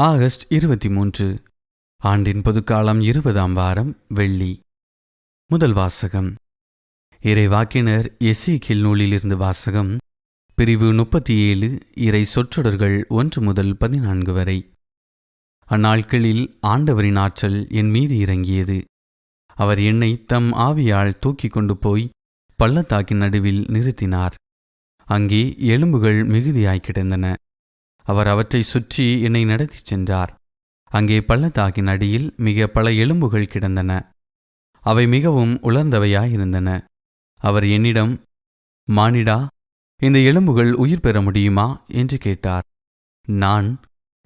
August இருபத்தி மூன்று ஆண்டின் பொதுக்காலம் இருபதாம் வாரம் வெள்ளி. முதல் வாசகம். இறைவாக்கினர் எசேகில் நூலிலிருந்து வாசகம். பிரிவு முப்பத்தி ஏழு இறை சொற்றொடர்கள் ஒன்று முதல் பதினான்கு வரை. அந்நாட்களில் ஆண்டவரின் ஆற்றல் என் மீது இறங்கியது. அவர் என்னை தம் ஆவியால் தூக்கிக் கொண்டு போய் பள்ளத்தாக்கின் நடுவில் நிறுத்தினார். அங்கே எலும்புகள் மிகுதியாய் கிடந்தன. அவர் அவற்றை சுற்றி என்னை நடத்திச் சென்றார். அங்கே பள்ளத்தாக்கின் அடியில் மிக பல எலும்புகள் கிடந்தன. அவை மிகவும் உலர்ந்தவையாயிருந்தன. அவர் என்னிடம் மானிடா இந்த எலும்புகள் உயிர் பெற முடியுமா? என்று கேட்டார். நான்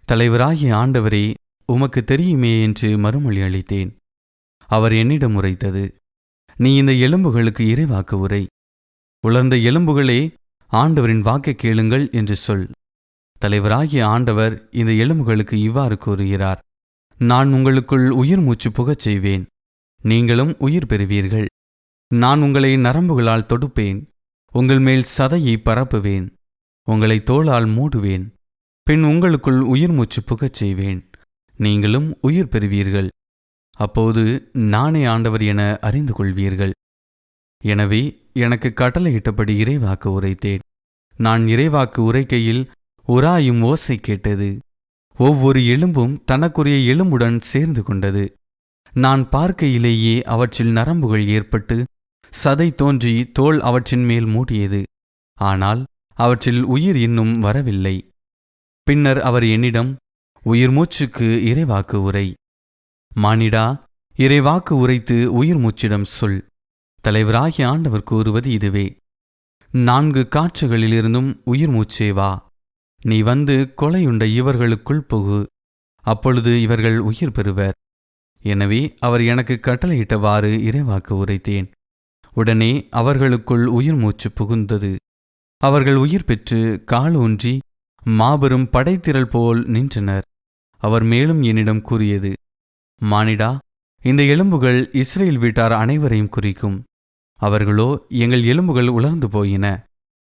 தலைவராகிய ஆண்டவரே உமக்கு தெரியுமே என்று மறுமொழி அளித்தேன். அவர் என்னிடம் உரைத்தது நீ இந்த எலும்புகளுக்கு இறைவாக்கு உரை. உலர்ந்த எலும்புகளே ஆண்டவரின் வாக்கை கேளுங்கள் என்று சொல். தலைவராகிய ஆண்டவர் இந்த எலும்புகளுக்கு இவ்வாறு கூறுகிறார் நான் உங்களுக்குள் உயிர் மூச்சு புகச் செய்வேன் நீங்களும் உயிர் பெறுவீர்கள். நான் உங்களை நரம்புகளால் தொடுப்பேன் உங்கள் மேல் சதையை பரப்புவேன் உங்களை தோளால் மூடுவேன். பின் உங்களுக்குள் உயிர் மூச்சு புகச் செய்வேன் நீங்களும் உயிர் பெறுவீர்கள். அப்போது நானே ஆண்டவர் என அறிந்து கொள்வீர்கள். எனவே எனக்கு கட்டளையிட்டபடி இறைவாக்கு உரைத்தேன். நான் இறைவாக்கு உரைக்கையில் உராயும் ஓசை கேட்டது. ஒவ்வொரு எலும்பும் தனக்குரிய எலும்புடன் சேர்ந்து கொண்டது. நான் பார்க்கையிலேயே அவற்றில் நரம்புகள் ஏற்பட்டு சதை தோன்றி தோல் அவற்றின் மேல் மூடியது. ஆனால் அவற்றில் உயிர் இன்னும் வரவில்லை. பின்னர் அவர் என்னிடம் உயிர் மூச்சுக்கு இறைவாக்கு உரை. மானிடா இறைவாக்கு உரைத்து உயிர் மூச்சிடம் சொல். தலைவராகிய ஆண்டவர் கூறுவது இதுவே. நான்கு காற்றுகளிலிருந்தும் உயிர் மூச்சே வா. நீ வந்து கொலையுண்ட இவர்களுக்குள் புகு. அப்பொழுது இவர்கள் உயிர் பெறுவர். எனவே அவர் எனக்கு கட்டளையிட்டவாறு இறைவாக்கு உரைத்தேன். உடனே அவர்களுக்குள் உயிர் மூச்சு புகுந்தது. அவர்கள் உயிர் பெற்று கால் ஊன்றி மாபெரும் படைத்திரள் போல் நின்றனர். அவர் மேலும் என்னிடம் கூறியது மானிடா இந்த எலும்புகள் இஸ்ரேல் வீட்டார் அனைவரையும் குறிக்கும். அவர்களோ எங்கள் எலும்புகள் உலர்ந்து போயின.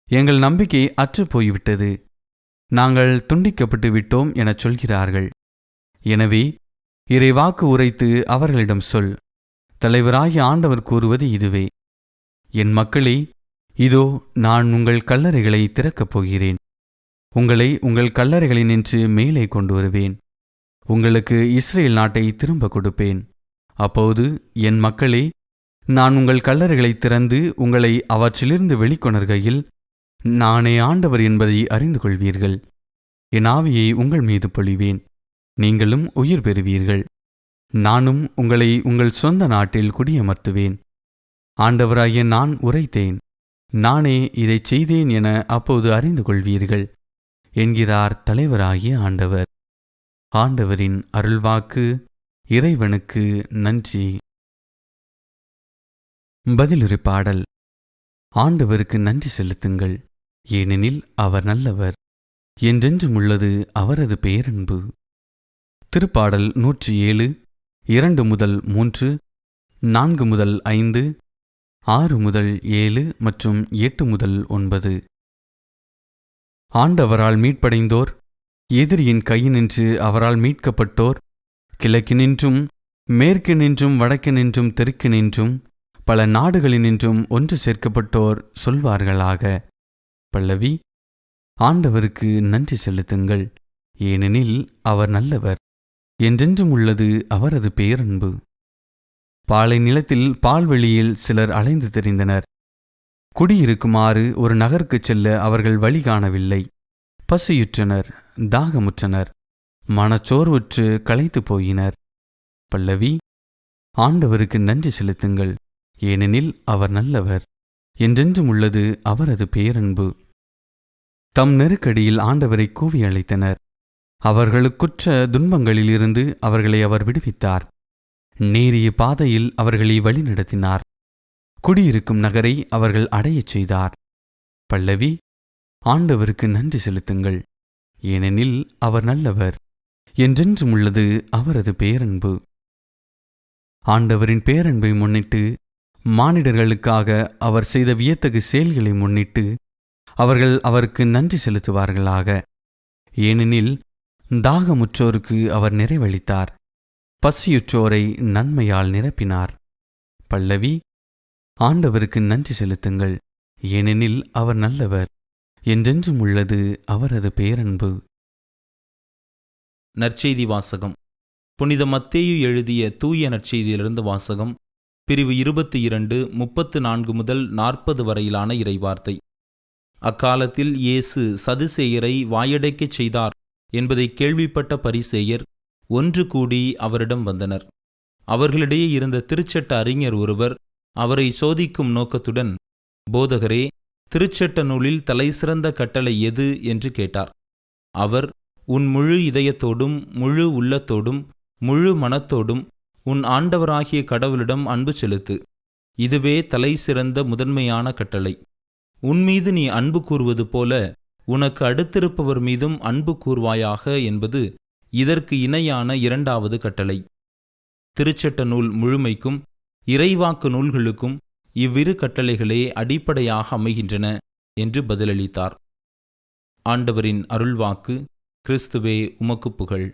எங்கள் நம்பிக்கை அற்று போய்விட்டது. நாங்கள் துண்டிக்கப்பட்டு விட்டோம் எனச் சொல்கிறார்கள். எனவே இறைவாக்கு உரைத்து அவர்களிடம் சொல். தலைவராகிய ஆண்டவர் கூறுவது இதுவே. என் மக்களே இதோ நான் உங்கள் கல்லறைகளை திறக்கப் போகிறேன். உங்களை உங்கள் கல்லறைகளை நின்று மேலே கொண்டு வருவேன். உங்களுக்கு இஸ்ரேல் நாட்டை திரும்ப கொடுப்பேன். அப்போது என் மக்களே நான் உங்கள் கல்லறைகளை திறந்து உங்களை அவற்றிலிருந்து வெளிக்கொணர்கையில் நானே ஆண்டவர் என்பதை அறிந்து கொள்வீர்கள். என் ஆவியை உங்கள் மீது பொழிவேன். நீங்களும் உயிர் பெறுவீர்கள். நானும் உங்களை உங்கள் சொந்த நாட்டில் குடியமர்த்துவேன். ஆண்டவராகிய நான் உரைத்தேன். நானே இதைச் செய்தேன் என அப்போது அறிந்து கொள்வீர்கள். என்கிறார் தலைவராகிய ஆண்டவர். ஆண்டவரின் அருள்வாக்கு இறைவனுக்கு நன்றி. பதிலுரை பாடல். ஆண்டவருக்கு நன்றி செலுத்துங்கள். ஏனெனில் அவர் நல்லவர். என்றென்றும் உள்ளது அவரது பேரன்பு. திருப்பாடல் நூற்றி ஏழு இரண்டு முதல் மூன்று நான்கு முதல் ஐந்து ஆறு முதல் ஏழு மற்றும் எட்டு முதல் ஒன்பது. ஆண்டவரால் மீட்படைந்தோர் எதிரியின் கையினின்று அவரால் மீட்கப்பட்டோர் கிழக்கினின்றும் மேற்கினின்றும் வடக்கினின்றும் தெற்கினின்றும் பல நாடுகளினின்றும் ஒன்று சேர்க்கப்பட்டோர் சொல்வார்களாக. பல்லவி ஆண்டவருக்கு நன்றி செலுத்துங்கள். ஏனெனில் அவர் நல்லவர் என்றென்றும் உள்ளது அவரது பேரன்பு. பாலை நிலத்தில் பால்வெளியில் சிலர் அலைந்து தெரிந்தனர். குடியிருக்குமாறு ஒரு நகருக்குச் செல்ல அவர்கள் வழி காணவில்லை. பசியுற்றனர் தாகமுற்றனர் மனச்சோர்வுற்று களைத்து போயினர். பல்லவி ஆண்டவருக்கு நன்றி செலுத்துங்கள். ஏனெனில் அவர் நல்லவர். என்றென்றும் உள்ளது அவரது பேரன்பு. தம் நெருக்கடியில் ஆண்டவரை கூவி அழைத்தனர். அவர்களுக்குற்ற துன்பங்களிலிருந்து அவர்களை அவர் விடுவித்தார். நேரிய பாதையில் அவர்களை வழிநடத்தினார். குடியிருக்கும் நகரை அவர்கள் அடையச் செய்தார். பல்லவி ஆண்டவருக்கு நன்றி செலுத்துங்கள். ஏனெனில் அவர் நல்லவர். என்றென்றும் உள்ளது அவரது பேரன்பு. ஆண்டவரின் பேரன்பை முன்னிட்டு மானிடர்களுக்காக அவர் செய்த வியத்தகு செயல்களை முன்னிட்டு அவர்கள் அவருக்கு நன்றி செலுத்துவார்களாக. ஏனெனில் தாகமுற்றோருக்கு அவர் நிறைவளித்தார். பசியுற்றோரை நன்மையால் நிரப்பினார். பல்லவி ஆண்டவருக்கு நன்றி செலுத்துங்கள். ஏனெனில் அவர் நல்லவர். என்றென்றும் உள்ளது அவரது பேரன்பு. நற்செய்தி வாசகம். புனித மத்தேயு எழுதிய தூய நற்செய்தியிலிருந்து வாசகம். பிரிவு இருபத்தி இரண்டு முப்பத்து நான்கு முதல் நாற்பது வரையிலான இறைவார்த்தை. அக்காலத்தில் இயேசு சதுசேயரை வாயடைக்கச் செய்தார் என்பதை கேள்விப்பட்ட பரிசேயர் ஒன்று கூடி அவரிடம் வந்தனர். அவர்களிடையே இருந்த திருச்சட்ட அறிஞர் ஒருவர் அவரை சோதிக்கும் நோக்கத்துடன் போதகரே திருச்சட்ட நூலில் தலைசிறந்த கட்டளை எது? என்று கேட்டார். அவர் உன் முழு இதயத்தோடும் முழு உள்ளத்தோடும் முழு மனத்தோடும் உன் ஆண்டவராகிய கடவுளிடம் அன்பு செலுத்து. இதுவே தலை சிறந்த முதன்மையான கட்டளை. உன்மீது நீ அன்பு கூறுவது போல உனக்கு அடுத்திருப்பவர் மீதும் அன்பு கூர்வாயாக என்பது இதற்கு இணையான இரண்டாவது கட்டளை. திருச்சட்ட நூல் முழுமைக்கும் இறைவாக்கு நூல்களுக்கும் இவ்விரு கட்டளைகளே அடிப்படையாக அமைகின்றன என்று பதிலளித்தார். ஆண்டவரின் அருள்வாக்கு கிறிஸ்துவே உமக்கு புகழ்.